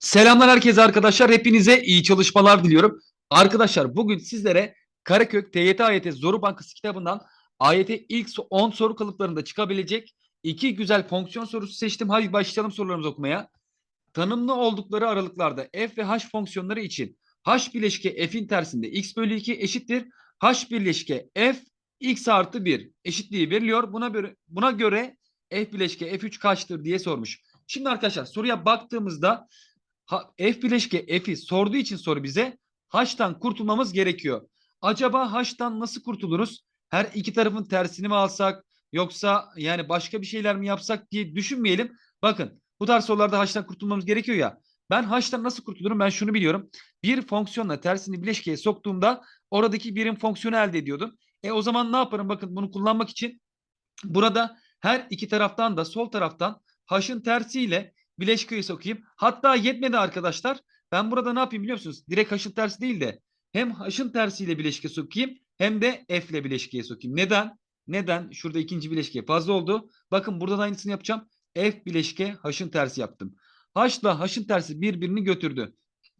Selamlar herkese arkadaşlar. Hepinize iyi çalışmalar diliyorum. Arkadaşlar bugün sizlere Karakök TYT AYT Zoru Bankası kitabından AYT ilk 10 soru kalıplarında çıkabilecek iki güzel fonksiyon sorusu seçtim. Hadi başlayalım sorularımızı okumaya. Tanımlı oldukları aralıklarda f ve h fonksiyonları için h bileşke f'in tersinde x bölü 2 eşittir. h bileşke f x artı 1 eşitliği veriliyor. Buna göre, buna göre f bileşke f3 kaçtır diye sormuş. Şimdi arkadaşlar soruya baktığımızda f bileşke f'i sorduğu için soru bize h'tan kurtulmamız gerekiyor. Acaba h'tan nasıl kurtuluruz? Her iki tarafın tersini mi alsak yoksa yani başka bir şeyler mi yapsak diye düşünmeyelim. Bakın bu tarz sorularda h'tan kurtulmamız gerekiyor ya. Ben h'tan nasıl kurtulurum? Ben şunu biliyorum. Bir fonksiyonla tersini bileşkeye soktuğumda oradaki birim fonksiyonu elde ediyordum. E o zaman ne yaparım? Bakın bunu kullanmak için burada her iki taraftan da sol taraftan h'ın tersiyle bileşkeyi sokayım. Hatta yetmedi arkadaşlar. Ben burada ne yapayım biliyor musunuz? Direkt h'ın tersi değil de hem h'ın tersiyle bileşke sokayım hem de f ile bileşkeye sokayım. Neden? Neden? Şurada ikinci bileşke fazla oldu. Bakın burada da aynısını yapacağım. F bileşke h'ın tersi yaptım. H ile h'ın tersi birbirini götürdü.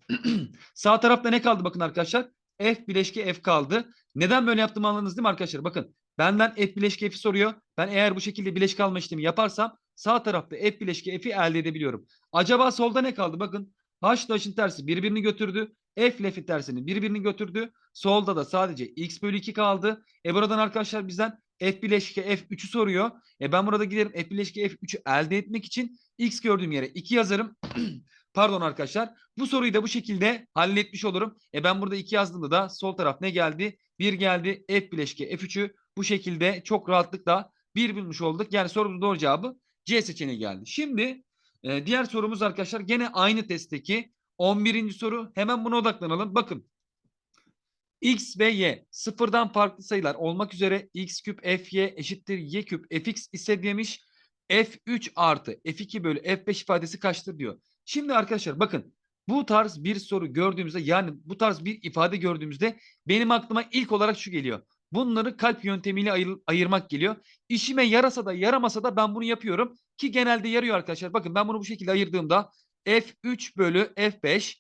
Sağ tarafta ne kaldı bakın arkadaşlar? F bileşke F kaldı. Neden böyle yaptığımı anladınız değil mi arkadaşlar? Bakın benden F bileşke F'i soruyor. Ben eğer bu şekilde bileşke alma işlemi yaparsam sağ tarafta F bileşke F'i elde edebiliyorum. Acaba solda ne kaldı? Bakın H ile tersi birbirini götürdü. F ile tersini birbirini götürdü. Solda da sadece X bölü 2 kaldı. E buradan arkadaşlar bizden F bileşke F3'ü soruyor. E ben burada giderim F bileşke F3'ü elde etmek için X gördüğüm yere 2 yazarım. Pardon arkadaşlar. Bu soruyu da bu şekilde halletmiş olurum. E ben burada 2 yazdığımda da sol taraf ne geldi? 1 geldi. F bileşke F3'ü bu şekilde çok rahatlıkla 1 bulmuş olduk. Yani sorumuzun doğru cevabı C seçeneği geldi. Şimdi e, diğer sorumuz arkadaşlar gene aynı testteki 11. soru. Hemen buna odaklanalım. Bakın x ve y sıfırdan farklı sayılar olmak üzere x küp fy eşittir y küp fx ise demiş f3 artı f2 bölü f5 ifadesi kaçtır diyor. Şimdi arkadaşlar bakın bu tarz bir soru gördüğümüzde yani bu tarz bir ifade gördüğümüzde benim aklıma ilk olarak şu geliyor. Bunları kalp yöntemiyle ayır, ayırmak geliyor. İşime yarasa da yaramasa da ben bunu yapıyorum ki genelde yarıyor arkadaşlar. Bakın ben bunu bu şekilde ayırdığımda f3 bölü f5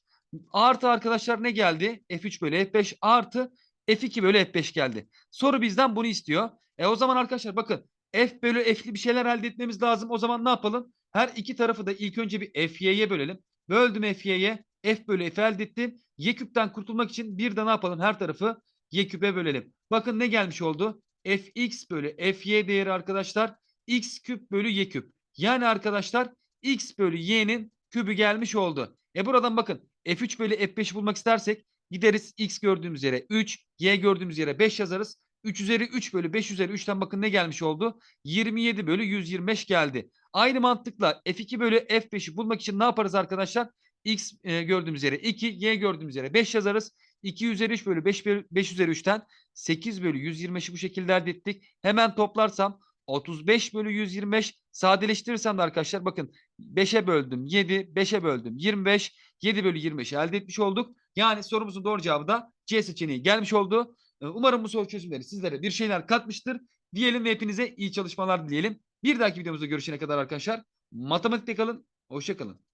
artı arkadaşlar ne geldi? f3 bölü f5 artı f2 bölü f5 geldi. Soru bizden bunu istiyor. E o zaman arkadaşlar bakın f bölü f'li bir şeyler elde etmemiz lazım. O zaman ne yapalım? Her iki tarafı da ilk önce bir fy'ye bölelim. Böldüm fy'ye f bölü f elde ettim. Y küpten kurtulmak için bir de ne yapalım? Her tarafı y küpe bölelim. Bakın ne gelmiş oldu? fx bölü fy değeri arkadaşlar x küp bölü y küp. Yani arkadaşlar x bölü y'nin kübü gelmiş oldu. E buradan bakın f3 bölü f5'i bulmak istersek gideriz x gördüğümüz yere 3, y gördüğümüz yere 5 yazarız. 3 üzeri 3 bölü 5 üzeri 3'ten bakın ne gelmiş oldu? 27 bölü 125 geldi. Aynı mantıkla f2 bölü f5'i bulmak için ne yaparız arkadaşlar? x e, gördüğümüz yere 2, y gördüğümüz yere 5 yazarız. 2 üzeri 3 bölü 5, bölü 5 üzeri 3'ten 8 bölü 125'i bu şekilde elde ettik. Hemen toplarsam 35 bölü 125 sadeleştirirsem de arkadaşlar bakın 5'e böldüm 7, 5'e böldüm 25, 7 bölü 25'i elde etmiş olduk. Yani sorumuzun doğru cevabı da C seçeneği gelmiş oldu. Ee, Umarım bu soru çözümleri sizlere bir şeyler katmıştır. Diyelim ve hepinize iyi çalışmalar dileyelim. Bir dahaki videomuzda görüşene kadar arkadaşlar matematikte kalın. Hoşçakalın.